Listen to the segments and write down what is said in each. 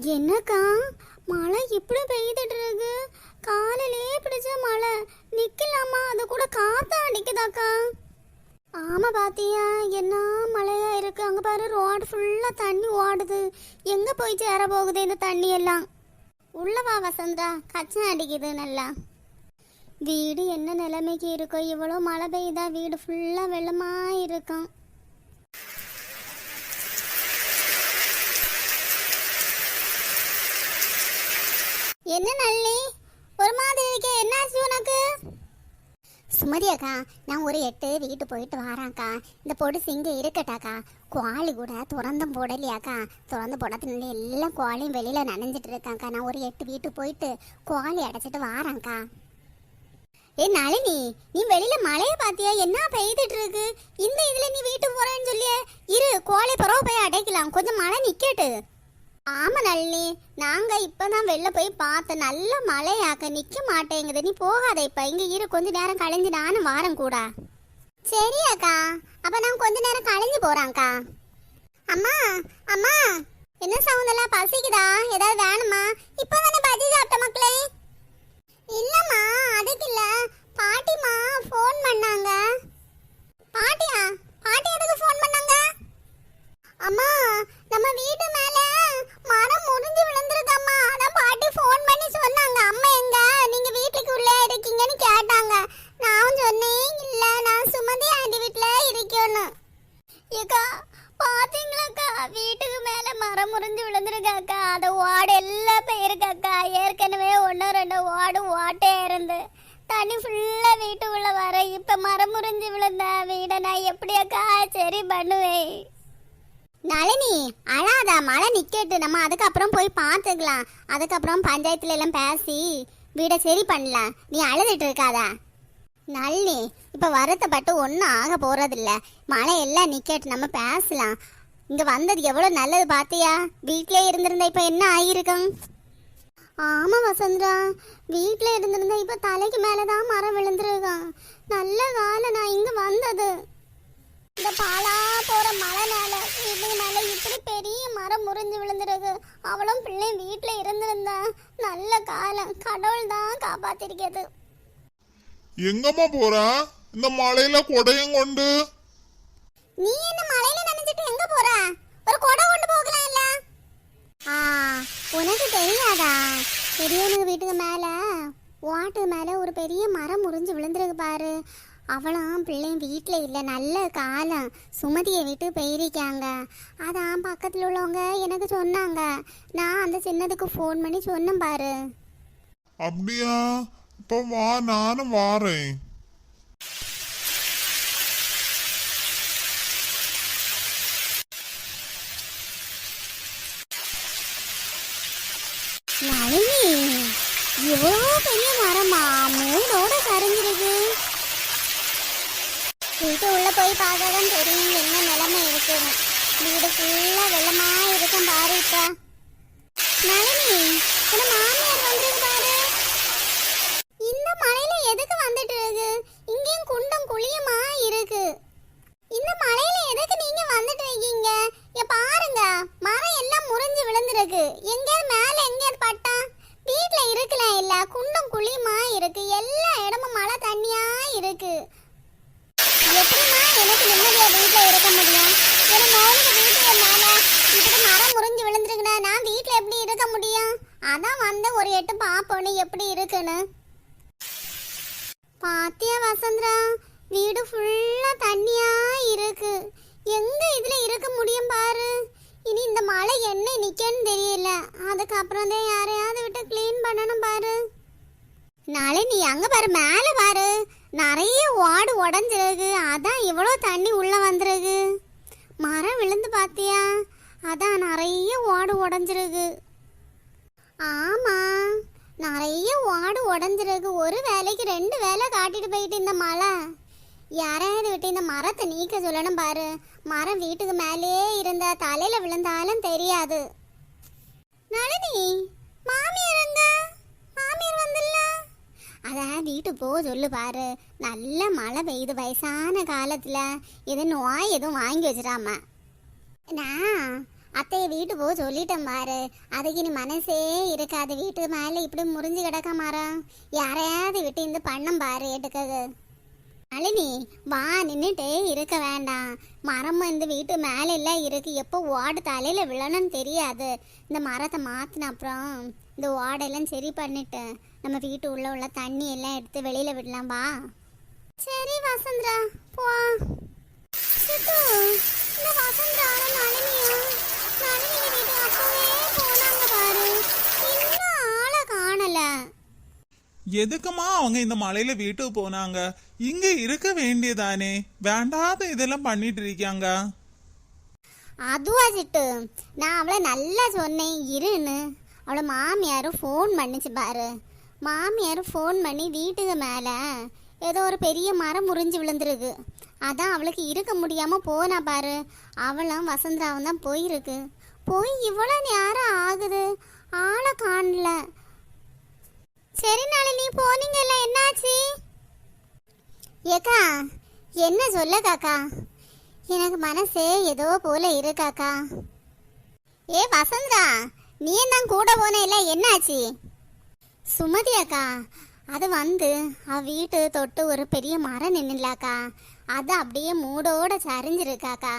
என்னக்கா? மழை இப்படி பெய்துட்டு இருக்கு காலையிலே பிடிச்ச மழை. நிக்கலாமா? அது கூட காத்தா அடிக்குதாக்கா ஆமா பாத்தியா என்ன மழையா இருக்கு? அங்க பாரு ரோடு ஃபுல்லா தண்ணி ஓடுது. எங்க போய் சேர போகுது இந்த தண்ணி எல்லாம் உள்ளவா வசந்தா கச்சம் அடிக்குது நல்லா. வீடு என்ன நிலைமைக்கு இருக்கோ? இவ்வளோ மழை பெய்தா வீடு ஃபுல்லா வெள்ளமா இருக்கும் என்ன நல்லி? ஒரு மாதிரி இருக்கே. என்னாச்சு உனக்கு? சுமதி அக்கா நான் ஒரு எட்டு வீட்டு போயிட்டு வரான்க்கா. இந்த பொடிசு இங்கே இருக்கட்டாக்கா. குவாலி கூட திறந்தும் போடலையாக்கா. திறந்து போடாதனால எல்லாம் குவாலியும் வெளியில் நனைஞ்சிட்டு இருக்காங்க்கா நான் ஒரு எட்டு வீட்டு போயிட்டு குவாலி அடைச்சிட்டு வாரான்க்கா. ஏ நளினி நீ வெளியில மழைய பாத்தியா என்ன பெய்துட்டு இருக்கு? இந்த இதுல நீ வீட்டுக்கு போறேன்னு சொல்லியே. இரு கோழி பரவ போய் அடைக்கலாம். கொஞ்சம் மழை நிக்கட்டு. ஆமா நளினி நாங்க இப்பதான் வெளில போய் பார்த்தோம். நல்ல மழையாக்க நிக்க மாட்டேங்குது. நீ போகாத இப்ப. இங்க இரு கொஞ்ச நேரம் கழிஞ்சு நானும் வாரம் கூட. சரி அக்கா. அப்ப நான் கொஞ்ச நேரம் கழிஞ்சு போறாங்கக்கா அம்மா அம்மா. என்ன சவுந்தெல்லாம் பசிக்குதா? ஏதாவது வேணுமா? இப்பதானே பஜ்ஜி சாப்பிட்ட மக்களே? இல்லம்மா அதுக்கு இல்ல. பாட்டிமா ஃபோன் பண்ணாங்க. பாட்டியா? ஏக்கா பாத்தீங்களாக்கா? வீட்டுக்கு மேல மரம் முறிஞ்சு விழுந்துருக்காக்கா. அந்த ஓடு எல்லாம் போயிருக்காக்கா. ஏற்கனவே ஒன்று ரெண்டு ஓடு ஓட்டே இருந்து. தண்ணி ஃபுல்லாக வீட்டுக்குள்ள வர. இப்போ மரம் முறிஞ்சு விழுந்த வீடை நான் எப்படியாக்கா சரி பண்ணுவேன்? நளினி அழாதா. மழை நிக்கட்டு. நம்ம அதுக்கப்புறம் போய் பார்த்துக்கலாம் அதுக்கப்புறம் பஞ்சாயத்துல எல்லாம் பேசி வீடை சரி பண்ணலாம். நீ அழுதுட்டு இருக்காதா. நளினி இப்ப வருத்தப்பட்டு ஒன்றும் ஆக போகிறதில்ல மழை எல்லாம் நிக்கட்டு நம்ம பேசலாம். இங்க வந்தது எவ்வளவு நல்லது பாத்தியா? வீட்லயே இருந்திருந்தா இப்ப என்ன ஆயிருக்கும்? ஆமா வசந்தரா வீட்ல இருந்திருந்தா இப்ப தலைக்கு மேலதான் மரம் விழுந்திருக்கான் நல்ல காலம் நான் இங்க வந்தது. இந்த பாலா போற மழைனால வீட்டு மேல இப்படி பெரிய மரம் முறிஞ்சு விழுந்திருக்கு. அவளும் பிள்ளையும் வீட்டுல இருந்திருந்தா நல்ல காலம் கடவுள் தான் காப்பாத்திருக்கிறது. எங்கம்மா போறா? இந்த மழையில கொடையும் கொண்டு. நீ என்ன மழையில நனைஞ்சிட்டு எங்க போற? ஒரு குடை கொண்டு போகலாம் இல்ல? ஆ உனக்கு தெரியாதா? பெரியவனுக்கு வீட்டுக்கு மேல வாட்டு மேல ஒரு பெரிய மரம் முறிஞ்சு விழுந்திருக்கு பாரு. அவளும் பிள்ளையும் வீட்டில் இல்லை நல்ல காலம். சுமதியை விட்டு போயிருக்காங்க. அதான் பக்கத்தில் உள்ளவங்க எனக்கு சொன்னாங்க. நான் அந்த சின்னதுக்கு ஃபோன் பண்ணி சொன்னேன் பாரு. அப்படியா? இப்ப வா நானும் வாரேன் நளினி இவ்வளோ பெரிய மரமா மூடோட கரைஞ்சிருக்கு வீட்டு உள்ள போய் பார்த்தாதான் தெரியும் என்ன நிலைமை இருக்குன்னு வீடு ஃபுல்லா வெள்ளமா இருக்கும் பாரு இப்ப நளினி மாமியார் வந்திருக்கு பாரு இந்த மலையில எதுக்கு வந்துட்டு இருக்கு இங்கேயும் குண்டம் குழியுமா இருக்கு இந்த மலையில எதுக்கு நீங்க வந்துட்டு இருக்கீங்க இங்க பாருங்க மரம் எல்லாம் முறிஞ்சு விழுந்திருக்கு எங்கேயாவது மேல எங்கேயாவது பட்டா வீட்ல இருக்கலாம் இல்ல குண்டும் குழியுமா இருக்கு எல்லா இடமும் மழை தண்ணியா இருக்கு எப்படிமா எனக்கு நிம்மதியா வீட்ல இருக்க முடியும் ஒரு மௌனுக்கு வீட்டுக்கு மேல இப்படி மரம் முறிஞ்சு விழுந்திருக்குன்னா நான் வீட்ல எப்படி இருக்க முடியும் அதான் வந்து ஒரு எட்டு பாப்போன்னு எப்படி இருக்குன்னு? பாத்தியா வசந்தரா வீடு ஃபுல்லா தண்ணியா இருக்கு. எங்க இதுல இருக்க முடியும் பாரு. இனி இந்த மழை என்ன நிக்கன்னு தெரியல. அதுக்கப்புறம் தான் யாரையாவது விட்டு க்ளீன் பண்ணணும் பாரு. நாளை நீ அங்க பாரு மேல பாரு. நிறைய ஓடு உடஞ்சிருக்கு. அதான் இவ்வளோ தண்ணி உள்ள வந்துருக்கு. மரம் விழுந்து பாத்தியா? அதான் நிறைய ஓடு உடஞ்சிருக்கு. ஆமா. நிறைய ஓடு உடஞ்சிருக்கு. ஒரு வேலைக்கு ரெண்டு வேலை காட்டிட்டு போயிட்டு இந்த மழை யாராவது விட்டு இந்த மரத்தை நீக்க சொல்லணும் பாரு. மரம் வீட்டுக்கு மேலேயே இருந்தா தலையில விழுந்தாலும் தெரியாது. நளினி மாமியார் எங்க? மாமியார் வந்துல்ல? அதான் வீட்டு போக சொல்லு பாரு. நல்ல மழை பெய்யுது வயசான காலத்துல. எது நோய் எதுவும் வாங்கி வச்சிடாம. நான் அத்தைய வீட்டு போக சொல்லிட்டேன் பாரு. அதுக்கு இனி மனசே இருக்காது. வீட்டு மேலே இப்படி முறிஞ்சு கிடக்க மரம் யாரையாவது விட்டு இந்த பண்ணம் பாரு எடுக்கது நளினி வா நின்றுட்டே இருக்க வேண்டாம். மரம் இந்த வீட்டு மேலே எல்லாம் இருக்கு. எப்போ ஓடு தலையில் விழணும்னு தெரியாது. இந்த மரத்தை மாற்றின அப்புறம் இந்த ஓடெல்லாம் சரி பண்ணிட்டு நம்ம வீட்டு உள்ள உள்ள தண்ணி எல்லாம் எடுத்து வெளியில விடலாம். வா. சரி வசந்தரா போ சித்து இந்த வசந்தராவும் நளினியும் நளினி வீட்டுக்கு அப்பவே போனாங்க பாரு இன்னும் ஆளை காணல எதுக்குமா அவங்க இந்த மலையில வீட்டுக்கு போனாங்க? இங்க இருக்க வேண்டியதானே? வேண்டாத இதெல்லாம் பண்ணிட்டு இருக்காங்க அதுவா சிட்டு நான் அவளை நல்லா சொன்னேன். இருன்னு. அவளை மாமியாரும் ஃபோன் பண்ணிச்சு பாரு. மாமியாரும் ஃபோன் பண்ணி வீட்டுக்கு மேலே ஏதோ ஒரு பெரிய மரம் முறிஞ்சு விழுந்துருக்கு. அதான் அவளுக்கு இருக்க முடியாமல் போனா பாரு. அவளும் வசந்தராவும் தான் போயிருக்கு. போய் இவ்வளோ நேரம் ஆகுது? ஆளை காணல. சரி நாளினி போனீங்கல்ல என்னாச்சு? ஏக்கா என்ன சொல்ல காக்கா? எனக்கு மனசே ஏதோ போல இருக்காக்கா ஏ வசந்தா நீ என்ன கூட போனேல என்னாச்சு? சுமதி அக்கா அது வந்து அவ வீட்டு தொட்டு ஒரு பெரிய மரம் நின்னுலாக்கா. அது அப்படியே மூடோட சரிஞ்சிருக்காக்கா.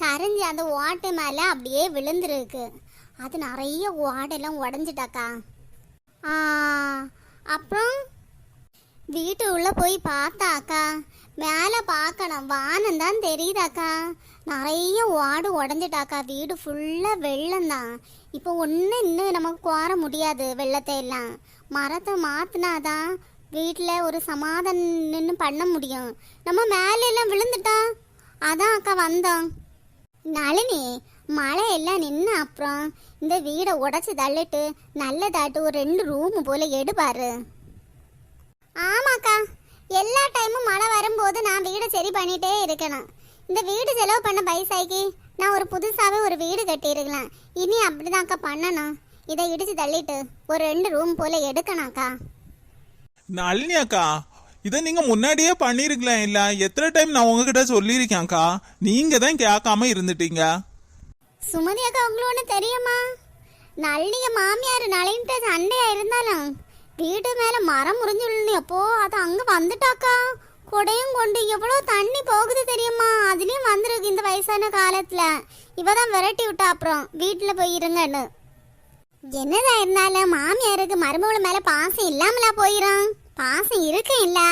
சரிஞ்சு அந்த ஓட்டு மேலே அப்படியே விழுந்துருக்கு. அது நிறைய ஓடெல்லாம் உடஞ்சிட்டாக்கா. அப்புறம் வீட்டு உள்ள போய் பார்த்தாக்கா மேலே பார்க்கணும். வானம் தான் தெரியுதாக்கா நிறைய ஓடு உடஞ்சிட்டாக்கா வீடு ஃபுல்லாக வெள்ளம் தான். இப்போ ஒன்றும் இன்னும் நமக்கு குவார முடியாது வெள்ளத்தை எல்லாம். மரத்தை மாற்றினாதான் வீட்டில் ஒரு சமாதானம் பண்ண முடியும். நம்ம மேலே எல்லாம் விழுந்துட்டா? அதான் அக்கா வந்தோம். நளினி மழை எல்லாம் நின்று அப்புறம் இந்த வீடை உடச்சி தள்ளிட்டு நல்லதாட்டு ஒரு ரெண்டு ரூமு போல எடுப்பாரு ஆமாக்கா. எல்லா டைமும் மழை வரும்போது நான் வீடை சரி பண்ணிட்டே இருக்கணும். இந்த வீடு செலவு பண்ண பைசாய்க்கு நான் ஒரு புதுசாகவே ஒரு வீடு கட்டியிருக்கலாம். இனி அப்படிதான்க்கா பண்ணணும். இதை இடிச்சு தள்ளிட்டு ஒரு ரெண்டு ரூம் போல எடுக்கணும்க்கா. நளினியாக்கா இதை நீங்கள் முன்னாடியே பண்ணியிருக்கலாம் இல்லை எத்தனை டைம் நான் உங்ககிட்ட சொல்லியிருக்கேன்க்கா? நீங்கள் தான் கேட்காம இருந்துட்டீங்க. சுமதி அக்கா உங்களுக்கு ஒன்று தெரியுமா? நல்லிய மாமியார் நலின்ட்டு சண்டையா இருந்தாலும் வீட்டு மேல மரம் முறிஞ்சு விழுந்தப்போ அது அங்க வந்துட்டாக்கா? கொடையும் கொண்டு எவ்வளோ தண்ணி போகுது தெரியுமா? அதுலயும் வந்துருக்கு இந்த வயசான காலத்துல. இவ தான் விரட்டி விட்டா அப்புறம் வீட்டுல போய் இருங்கன்னு. என்னதான் இருந்தாலும் மாமியாருக்கு மருமகள் மேல பாசம் இல்லாமலா போயிரும். பாசம் இருக்கு இல்லை.